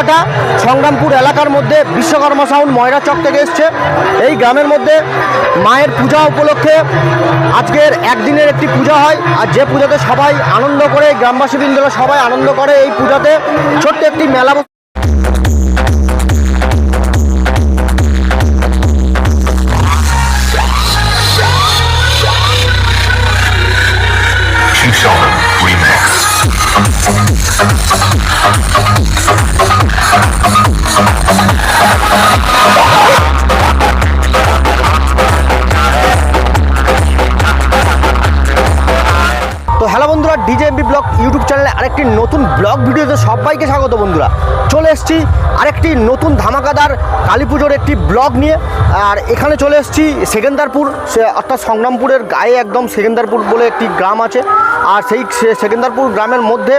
ধান্যঘাটা সংগ্রামপুর এলাকার মধ্যে বিশ্বকর্মা সাউন্ড ময়রা চক থেকে এসছে। এই গ্রামের মধ্যে মায়ের পূজা উপলক্ষে আজকের একদিনের একটি পূজা হয়। আর যে পূজাতে সবাই আনন্দ করে গ্রামবাসী বৃন্দরা সবাই আনন্দ করে এই পূজাতে। ছোট্ট একটি মেলা Remix. এসেছি। আরেকটি নতুন ধামাকাদার কালী পুজোর একটি ব্লগ নিয়ে। আর এখানে চলে এসেছি সেকেন্দারপুর। অর্থাৎ সংগ্রামপুরের গায়ে একদম সেকেন্দারপুর বলে একটি গ্রাম আছে। আর সেই সেকেন্দারপুর গ্রামের মধ্যে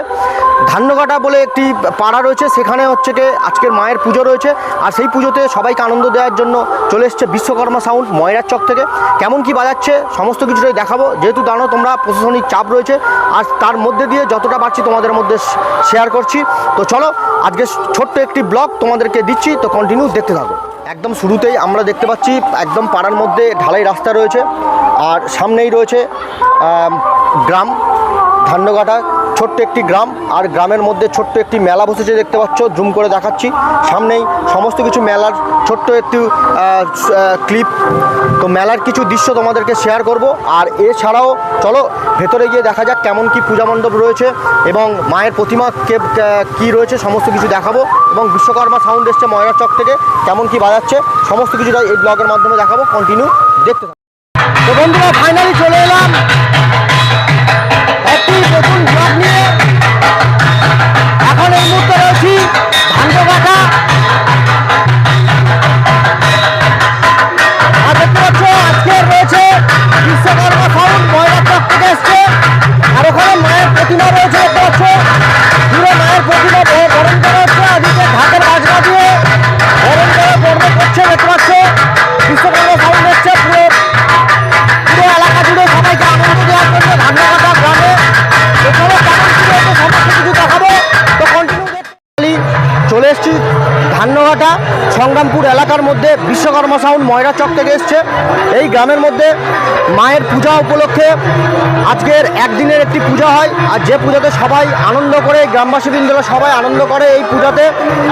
ধান্যঘাটা বলে একটি পাড়া রয়েছে। সেখানে হচ্ছে কি আজকের মায়ের পুজো রয়েছে। আর সেই পুজোতে সবাইকে আনন্দ দেওয়ার জন্য চলে এসছে বিশ্বকর্মা সাউন্ড ময়রার চক থেকে। কেমন কি বাজাচ্ছে সমস্ত কিছুটাই দেখাবো। যেহেতু জানো তোমরা প্রশাসনিক চাপ রয়েছে। আর তার মধ্যে দিয়ে যতটা পারছি তোমাদের মধ্যে শেয়ার করছি। তো চলো আজকে ছোট্ট একটি ব্লক তোমাদেরকে দিচ্ছি, তো কন্টিনিউ দেখতে থাকো। একদম শুরুতেই আমরা দেখতে পাচ্ছি, একদম পাড়ার মধ্যে ঢালাই রাস্তা রয়েছে, আর সামনেই রয়েছে গ্রাম, ধান্যঘাটা ছোট্ট একটি গ্রাম আর গ্রামের মধ্যে ছোট্ট একটি মেলা বসেছে দেখতে পাচ্ছ, জুম করে দেখাচ্ছি। সামনেই সমস্ত কিছু মেলার ছোট্ট একটি ক্লিপ তো মেলার কিছু দৃশ্য তোমাদেরকে শেয়ার করব। আর এছাড়াও চলো ভেতরে গিয়ে দেখা যাক কেমন কি পূজা মণ্ডপ রয়েছে এবং মায়ের প্রতিমা কে, কী রয়েছে, সমস্ত কিছু দেখাবো। এবং বিশ্বকর্মা সাউন্ড এসছে ময়রা চক থেকে, কেমন কি বাজাচ্ছে, সমস্ত কিছুটাই এই ব্লগের মাধ্যমে দেখাবো। কন্টিনিউ দেখতে থাকো। তো বন্ধুরা ফাইনালি চলে এলাম। সংগ্রামপুর এলাকার মধ্যে বিশ্বকর্মা সাউন্ড ময়রা চক থেকে এসছে। এই গ্রামের মধ্যে মায়ের পূজা উপলক্ষে আজকের একদিনের একটি পূজা হয়। আর যে পূজাতে সবাই আনন্দ করে, গ্রামবাসী বৃন্দরা সবাই আনন্দ করে এই পূজাতে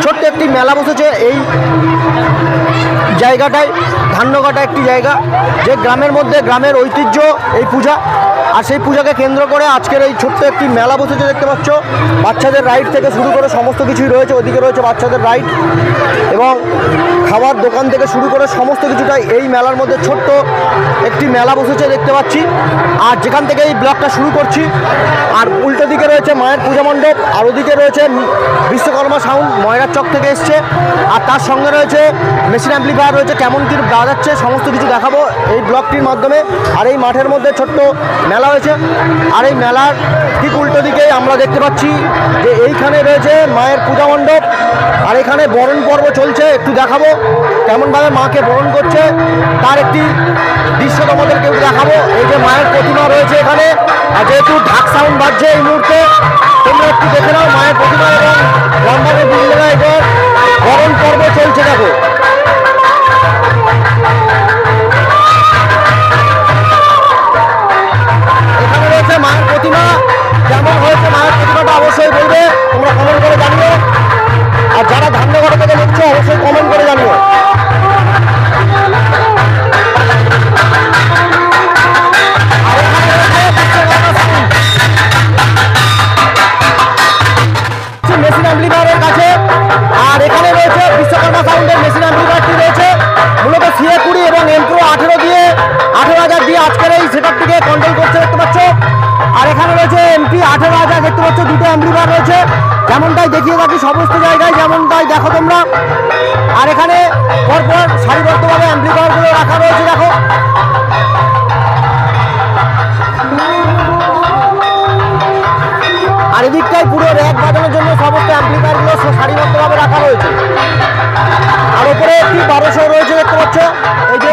ছোট্ট একটি মেলা বসেছে। এই জায়গাটায়, ধান্যঘাটা একটি জায়গা। যে গ্রামের মধ্যে গ্রামের ঐতিহ্য এই পূজা। আর সেই পূজাকে কেন্দ্র করে আজকের এই ছোট্ট একটি মেলা বসেছে, দেখতে পাচ্ছ। বাচ্চাদের রাইড থেকে শুরু করে সমস্ত কিছুই রয়েছে, ওদিকে রয়েছে বাচ্চাদের রাইড এবং খাবার দোকান থেকে শুরু করে সমস্ত কিছুটাই এই মেলার মধ্যে ছোট্ট একটি মেলা বসেছে, দেখতে পাচ্ছি। আর যেখান থেকে এই ব্লগটা শুরু করছি, আর উল্টো দিকে রয়েছে মায়ের পূজা মণ্ডপ, আর ওদিকে রয়েছে বিশ্বকর্মা সাউন্ড ময়রার চক থেকে এসছে। আর তার সঙ্গে রয়েছে মেশিন অ্যাম্পলিফায়ার রয়েছে কেমন কি বাজাচ্ছে, সমস্ত কিছু দেখাবো এই ব্লগটির মাধ্যমে। আর এই মাঠের মধ্যে ছোট্ট মেলা হয়েছে। আর এই মেলার ঠিক উল্টো দিকে আমরা দেখতে পাচ্ছি যে এইখানে রয়েছে মায়ের পূজা মণ্ডপ। আর এখানে বরণ পর্ব চলছে, একটু দেখাবো কেমনভাবে মাকে বরণ করছে। তার একটি দৃশ্য তোমাদেরকে দেখাবো। এই যে মায়ের প্রতিমা রয়েছে এখানে। আর যেহেতু ঢাক সাউন্ড বাজছে এই মুহূর্তে, তোমরা একটু দেখে নাও মায়ের প্রতিমা এবং এবার। বরণ পর্ব চলছে দেখো। বলবে তোমরা অ্যাম্পলিফায়ার রয়েছে। যেমনটাই দেখিয়ে থাকি সমস্ত জায়গায়, যেমনটাই দেখো তোমরা। আর এখানে পরপর সারিবদ্ধভাবে অ্যাম্পলিফায়ারগুলো রাখা রয়েছে, দেখো। আর এদিকটাই পুরো র্যাক বাজানোর জন্য সমস্ত অ্যাম্পলিফায়ারগুলো সারিবদ্ধভাবে রাখা রয়েছে। আর ওপরে একটি বারোশো রয়েছে, দেখতে পাচ্ছ? এই যে।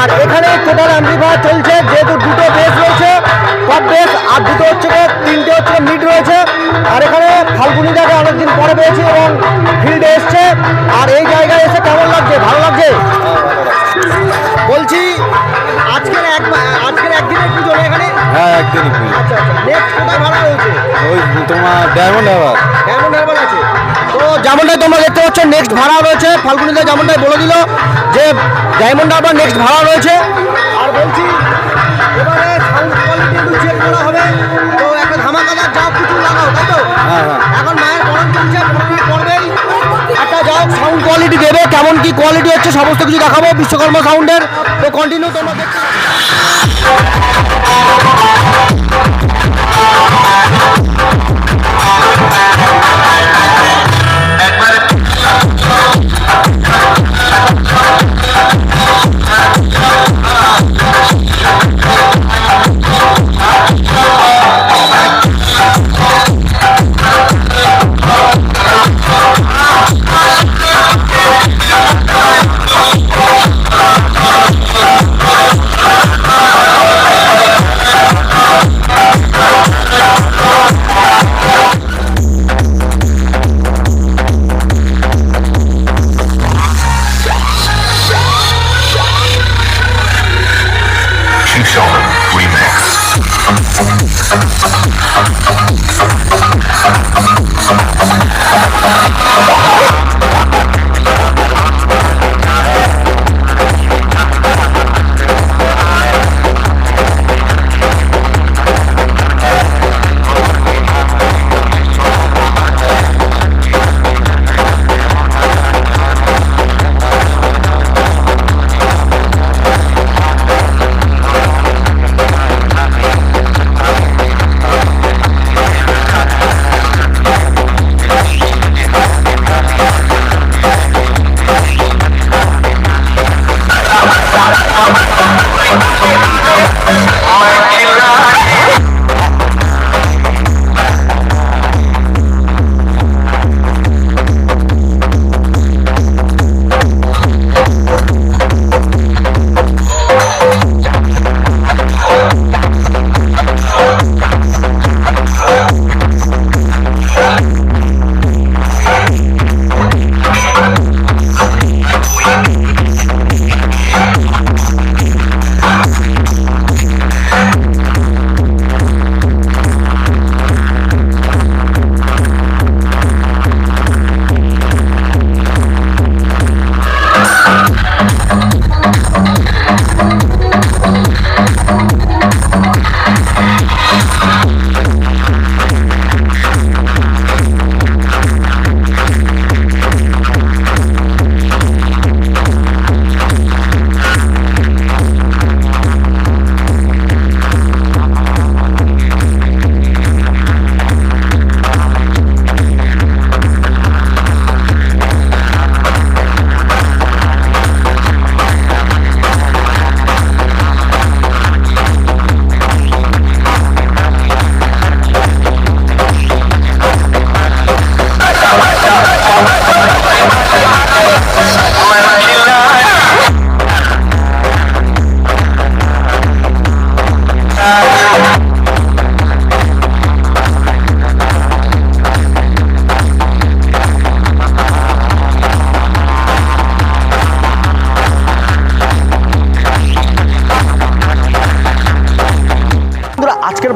আর এখানে টোটাল অ্যাম্পলিফায়ার চলছে, যেহেতু দুটো দুটো হচ্ছে তিনটে হচ্ছে মিট রয়েছে। আর এখানে ফাল্গুনি জায়গা অনেকদিন পরে পেয়েছি এবং ফিল্ডে এসছে। আর এই জায়গায় এসে কেমন লাগছে? ভালো লাগছে? বলছি আজকের এক আজকের একদিনের পুজো এখানে? হ্যাঁ একদিনই পুজো। আচ্ছা, আচ্ছা। ওই তোমার ডায়মন্ড হারবার ডায়মন্ড হারবার আছে। হ্যাঁ। তো যেমনটাই তোমরা দেখতে পাচ্ছ নেক্সট ভাড়া রয়েছে। ফাল্গুনিতে যেমনটাই বলে দিল যে ডায়মন্ড আবার নেক্সট ভাড়া রয়েছে। আর বলছি এবারে সাউন্ড কোয়ালিটি চেক করা হবে। তো একটা ধামাকাদার যাও কিছু লাগাও তাই তো? হ্যাঁ হ্যাঁ। এখন মায়ের গরম চলছে পড়বে পড়বেই। একটা যাও সাউন্ড কোয়ালিটি দেবে কেমন কি কোয়ালিটি হচ্ছে সমস্ত কিছু দেখাবো বিশ্বকর্মা সাউন্ডের তো কন্টিনিউ তোমরা দেখতে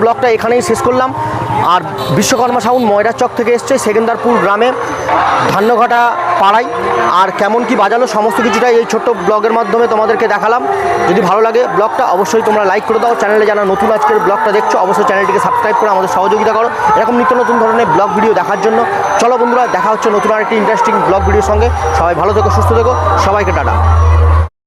ব্লগটা এখানেই শেষ করলাম। আর বিশ্বকর্মা সাউন্ড ময়রার চক থেকে এসছে সেকেন্দারপুর গ্রামে ধান্যঘাটা পাড়ায়। আর কেমন কি বাজালো সমস্ত কিছুটাই এই ছোট্ট ব্লগের মাধ্যমে তোমাদেরকে দেখালাম। যদি ভালো লাগে ব্লগটা, অবশ্যই তোমরা লাইক করে দাও। চ্যানেলে যারা নতুন আজকের ব্লগটা দেখছ, অবশ্যই চ্যানেলটিকে সাবস্ক্রাইব করে আমাদের সহযোগিতা করো। এরকম নিত্য নতুন ধরনের ব্লগ ভিডিও দেখার জন্য। চলো বন্ধুরা, দেখা হচ্ছে নতুন আরেকটি ইন্টারেস্টিং ব্লগ ভিডিওর সঙ্গে। সবাই ভালো থেকো, সুস্থ থেকো। সবাইকে টাটা।